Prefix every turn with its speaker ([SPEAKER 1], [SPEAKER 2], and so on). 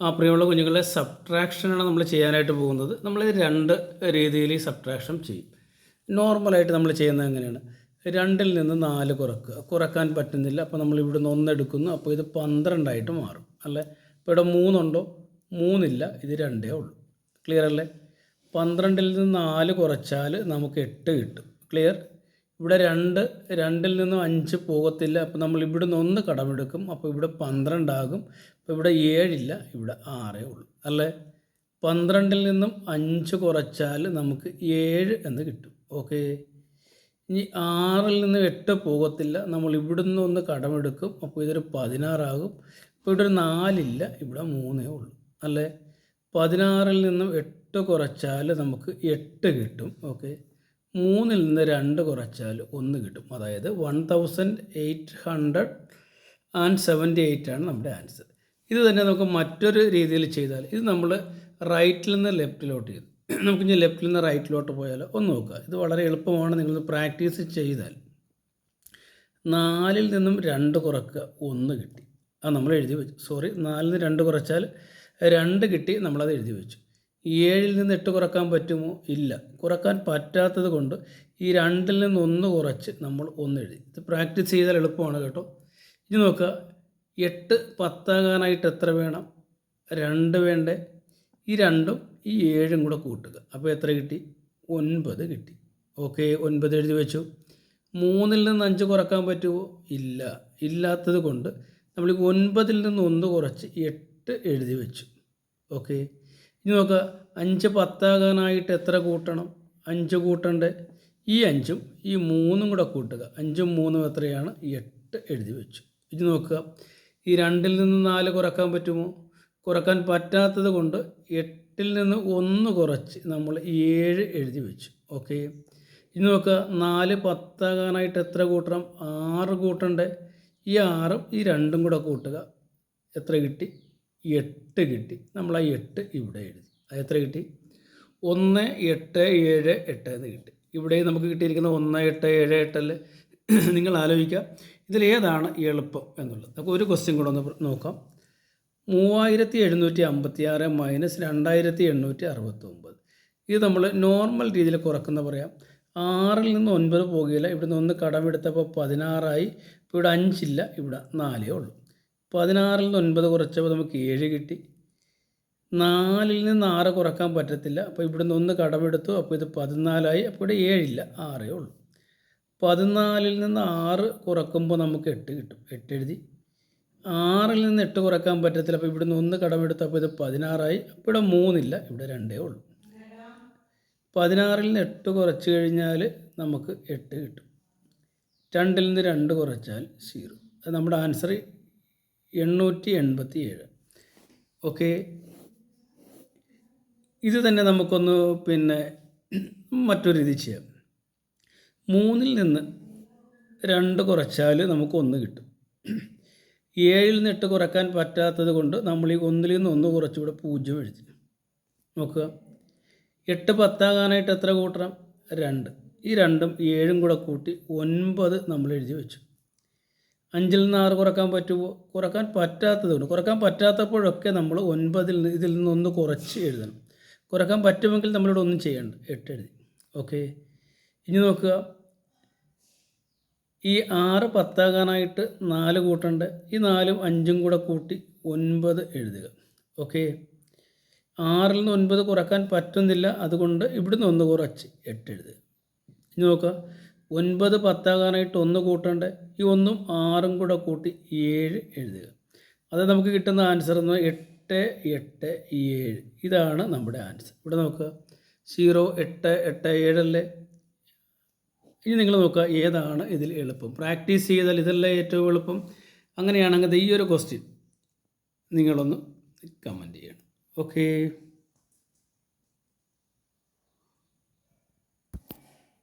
[SPEAKER 1] ആ പ്രിയമുള്ള കുഞ്ഞുങ്ങളെ സബ്ട്രാക്ഷനാണ് നമ്മൾ ചെയ്യാനായിട്ട് പോകുന്നത്. നമ്മൾ രണ്ട് രീതിയിൽ സബ്ട്രാക്ഷൻ ചെയ്യും. നോർമലായിട്ട് നമ്മൾ ചെയ്യുന്നത് എങ്ങനെയാണ്? രണ്ടിൽ നിന്ന് നാല് കുറക്കുക. കുറയ്ക്കാൻ പറ്റുന്നില്ല. അപ്പോൾ നമ്മൾ ഇവിടെ ഇവിടുന്ന് ഒന്നെടുക്കുന്നു അപ്പോൾ ഇത് പന്ത്രണ്ടായിട്ട് മാറും. അല്ലേ? ഇപ്പോൾ ഇവിടെ മൂന്നുണ്ടോ? മൂന്നില്ല. ഇത് രണ്ടേ ഉള്ളൂ. ക്ലിയർ അല്ലേ? പന്ത്രണ്ടിൽ നിന്ന് നാല് കുറച്ചാൽ നമുക്ക് എട്ട് കിട്ടും. ക്ലിയർ ഇവിടെ രണ്ട് രണ്ടിൽ നിന്നും അഞ്ച് പോകത്തില്ല. അപ്പോൾ നമ്മൾ ഇവിടെ നിന്ന് ഒന്ന് കടമെടുക്കും. അപ്പോൾ ഇവിടെ പന്ത്രണ്ടാകും. അപ്പോൾ ഇവിടെ ഏഴില്ല ഇവിടെ ആറേ ഉള്ളൂ. അല്ലേ? പന്ത്രണ്ടിൽ നിന്നും അഞ്ച് കുറച്ചാൽ നമുക്ക് ഏഴ് എന്ന് കിട്ടും. ഓക്കെ? ഇനി ആറിൽ നിന്ന് എട്ട് പോകത്തില്ല. നമ്മൾ ഇവിടുന്ന് ഒന്ന് കടമെടുക്കും. അപ്പോൾ ഇതൊരു പതിനാറാകും. ഇപ്പോൾ ഇവിടെ ഒരു നാലില്ല ഇവിടെ മൂന്നേ ഉള്ളൂ. അല്ലേ? പതിനാറിൽ നിന്നും എട്ട് കുറച്ചാൽ നമുക്ക് എട്ട് കിട്ടും. ഓക്കെ? മൂന്നിൽ നിന്ന് രണ്ട് കുറച്ചാൽ ഒന്ന് കിട്ടും. അതായത് one thousand eight hundred and seventy eight ആണ് നമ്മുടെ ആൻസർ ഇത് തന്നെ നമുക്ക് മറ്റൊരു രീതിയിൽ ചെയ്താൽ ഇത് നമ്മൾ റൈറ്റിൽ നിന്ന് ലെഫ്റ്റിലോട്ട് ചെയ്തു. നമുക്ക് ഇനി ലെഫ്റ്റിൽ നിന്ന് റൈറ്റിലോട്ട് പോയാൽ ഒന്ന് നോക്കുക. ഇത് വളരെ എളുപ്പമാണ്. നിങ്ങൾ പ്രാക്ടീസ് ചെയ്താൽ നാലിൽ നിന്നും രണ്ട് കുറക്കുക ഒന്ന് കിട്ടി. അത് നമ്മൾ എഴുതി വെച്ചു. സോറി നാലിൽ നിന്ന് രണ്ട് കുറച്ചാൽ രണ്ട് കിട്ടി നമ്മളത് എഴുതി വെച്ചു. ഏഴിൽ നിന്ന് എട്ട് കുറയ്ക്കാൻ പറ്റുമോ? ഇല്ല. കുറയ്ക്കാൻ പറ്റാത്തത് കൊണ്ട് ഈ രണ്ടിൽ നിന്ന് ഒന്ന് കുറച്ച് നമ്മൾ ഒന്ന് എഴുതി. ഇത് പ്രാക്ടീസ് ചെയ്താൽ എളുപ്പമാണ് കേട്ടോ. ഇനി നോക്കുക. എട്ട് പത്താകാനായിട്ട് എത്ര വേണം? രണ്ട് വേണ്ടേ? ഈ രണ്ടും ഈ ഏഴും കൂടെ കൂട്ടുക. അപ്പോൾ എത്ര കിട്ടി? ഒൻപത് കിട്ടി. ഓക്കെ ഒൻപത് എഴുതി വെച്ചു. മൂന്നിൽ നിന്ന് അഞ്ച് കുറയ്ക്കാൻ പറ്റുമോ? ഇല്ല. ഇല്ലാത്തത് കൊണ്ട് നമ്മൾ ഒൻപതിൽ നിന്ന് ഒന്ന് കുറച്ച് എട്ട് എഴുതി വെച്ചു. ഓക്കെ. ഇനി നോക്കുക അഞ്ച് പത്താകാനായിട്ട് എത്ര കൂട്ടണം? അഞ്ച് കൂട്ടണ്ടേ. ഈ അഞ്ചും ഈ മൂന്നും കൂടെ കൂട്ടുക. അഞ്ചും മൂന്നും എത്രയാണ്? എട്ട് എഴുതി വെച്ചു. ഇത് നോക്കുക ഈ രണ്ടിൽ നിന്ന് നാല് കുറയ്ക്കാൻ പറ്റുമോ? കുറയ്ക്കാൻ പറ്റാത്തത് കൊണ്ട് എട്ടിൽ നിന്ന് ഒന്ന് കുറച്ച് നമ്മൾ ഏഴ് എഴുതി വെച്ചു. ഓക്കെ. ഇനി നോക്കുക നാല് പത്താകാനായിട്ട് എത്ര കൂട്ടണം? ആറ് കൂട്ടണ്ടേ. ഈ ആറും ഈ രണ്ടും കൂടെ കൂട്ടുക. എത്ര കിട്ടി? എട്ട് കിട്ടി. നമ്മൾ ആ എട്ട് ഇവിടെ എഴുതി. അത് എത്ര കിട്ടി? ഒന്ന് എട്ട് ഏഴ് എട്ട് എന്ന് കിട്ടി. ഇവിടെ നമുക്ക് കിട്ടിയിരിക്കുന്ന ഒന്ന് എട്ട് ഏഴ് എട്ടല്ലേ നിങ്ങൾ ആലോചിക്കുക. ഇതിലേതാണ് എളുപ്പം എന്നുള്ളത്? നമുക്ക് ഒരു ക്വസ്റ്റ്യൻ കൂടെ ഒന്ന് നോക്കാം. മൂവായിരത്തി എഴുന്നൂറ്റി അമ്പത്തി ആറ് മൈനസ് രണ്ടായിരത്തി എണ്ണൂറ്റി അറുപത്തൊമ്പത് ഇത് നമ്മൾ നോർമൽ രീതിയിൽ കുറക്കുന്ന പറയാം. ആറിൽ നിന്ന് ഒൻപത് പോകുകയില്ല ഇവിടുന്ന് ഒന്ന് കടമെടുത്തപ്പോൾ പതിനാറായി. ഇപ്പോൾ ഇവിടെ അഞ്ചില്ല. ഇവിടെ നാലേ ഉള്ളൂ. പതിനാറിൽ നിന്ന് ഒൻപത് കുറച്ചപ്പോൾ നമുക്ക് ഏഴ് കിട്ടി. നാലിൽ നിന്ന് ആറ് കുറയ്ക്കാൻ പറ്റത്തില്ല. അപ്പോൾ ഇവിടുന്ന് ഒന്ന് കടമെടുത്തു. അപ്പോൾ ഇത് പതിനാലായി. അപ്പോൾ ഇവിടെ ഏഴില്ല ആറേ ഉള്ളൂ. പതിനാലിൽ നിന്ന് ആറ് കുറക്കുമ്പോൾ നമുക്ക് എട്ട് കിട്ടും. എട്ട് എഴുതി. ആറിൽ നിന്ന് എട്ട് കുറയ്ക്കാൻ പറ്റത്തില്ല. അപ്പോൾ ഇവിടുന്ന് ഒന്ന് കടമെടുത്തു. അപ്പോൾ ഇത് പതിനാറായി. അപ്പോൾ ഇവിടെ മൂന്നില്ല. ഇവിടെ രണ്ടേ ഉള്ളൂ. പതിനാറിൽ നിന്ന് എട്ട് കുറച്ച് കഴിഞ്ഞാൽ നമുക്ക് എട്ട് കിട്ടും. രണ്ടിൽ നിന്ന് രണ്ട് കുറച്ചാൽ സീറോ. അത് നമ്മുടെ ആൻസർ എണ്ണൂറ്റി എൺപത്തി ഏഴ് ഓക്കെ? ഇത് തന്നെ നമുക്കൊന്ന് പിന്നെ മറ്റൊരു രീതി ചെയ്യാം. മൂന്നിൽ നിന്ന് രണ്ട് കുറച്ചാൽ നമുക്ക് ഒന്ന് കിട്ടും. ഏഴിൽ നിന്ന് എട്ട് കുറയ്ക്കാൻ പറ്റാത്തത് കൊണ്ട് നമ്മൾ ഈ ഒന്നിൽ നിന്ന് ഒന്ന് കുറച്ചുകൂടെ പൂജ്യം എഴുതി. നോക്കുക. എട്ട് പത്താകാനായിട്ട് എത്ര കൂട്ടണം? രണ്ട്. ഈ രണ്ടും ഏഴും കൂടെ കൂട്ടി ഒൻപത് നമ്മൾ എഴുതി വെച്ചു. അഞ്ചിൽ നിന്ന് ആറ് കുറയ്ക്കാൻ പറ്റുമോ കുറയ്ക്കാൻ പറ്റാത്തതുകൊണ്ട് കുറയ്ക്കാൻ പറ്റാത്തപ്പോഴൊക്കെ നമ്മൾ ഒൻപതിൽ നിന്ന് ഇതിൽ നിന്നൊന്ന് കുറച്ച് എഴുതണം. കുറയ്ക്കാൻ പറ്റുമെങ്കിൽ നമ്മളിവിടെ ഒന്നും ചെയ്യണ്ട. എട്ട് എഴുതി. ഓക്കെ. ഇനി നോക്കുക. ഈ ആറ് പത്താകാനായിട്ട് നാല് കൂട്ടണ്ട്. ഈ നാലും അഞ്ചും കൂടെ കൂട്ടി ഒൻപത് എഴുതുക. ഓക്കെ. ആറിൽ നിന്ന് ഒൻപത് കുറയ്ക്കാൻ പറ്റുന്നില്ല. അതുകൊണ്ട് ഇവിടുന്ന് ഒന്ന് കുറച്ച് എട്ട് എഴുതുക. ഇനി നോക്കുക. ഒൻപത് പത്താകാനായിട്ട് ഒന്ന് കൂട്ടണ്ടേ? ഈ ഒന്നും ആറും കൂടെ കൂട്ടി ഏഴ് എഴുതുക. അത് നമുക്ക് കിട്ടുന്ന ആൻസർ എന്ന് എട്ട് എട്ട് ഏഴ്. ഇതാണ് നമ്മുടെ ആൻസർ. ഇവിടെ നോക്കുക. സീറോ എട്ട് എട്ട് ഏഴല്ലേ? ഇനി നിങ്ങൾ നോക്കുക ഏതാണ് ഇതിൽ എളുപ്പം. പ്രാക്ടീസ് ചെയ്താൽ ഇതല്ലേ ഏറ്റവും എളുപ്പം. അങ്ങനെയാണെങ്കിൽ ഈ ഒരു ക്വസ്റ്റ്യൻ നിങ്ങളൊന്ന് കമന്റ് ചെയ്യണം. ഓക്കേ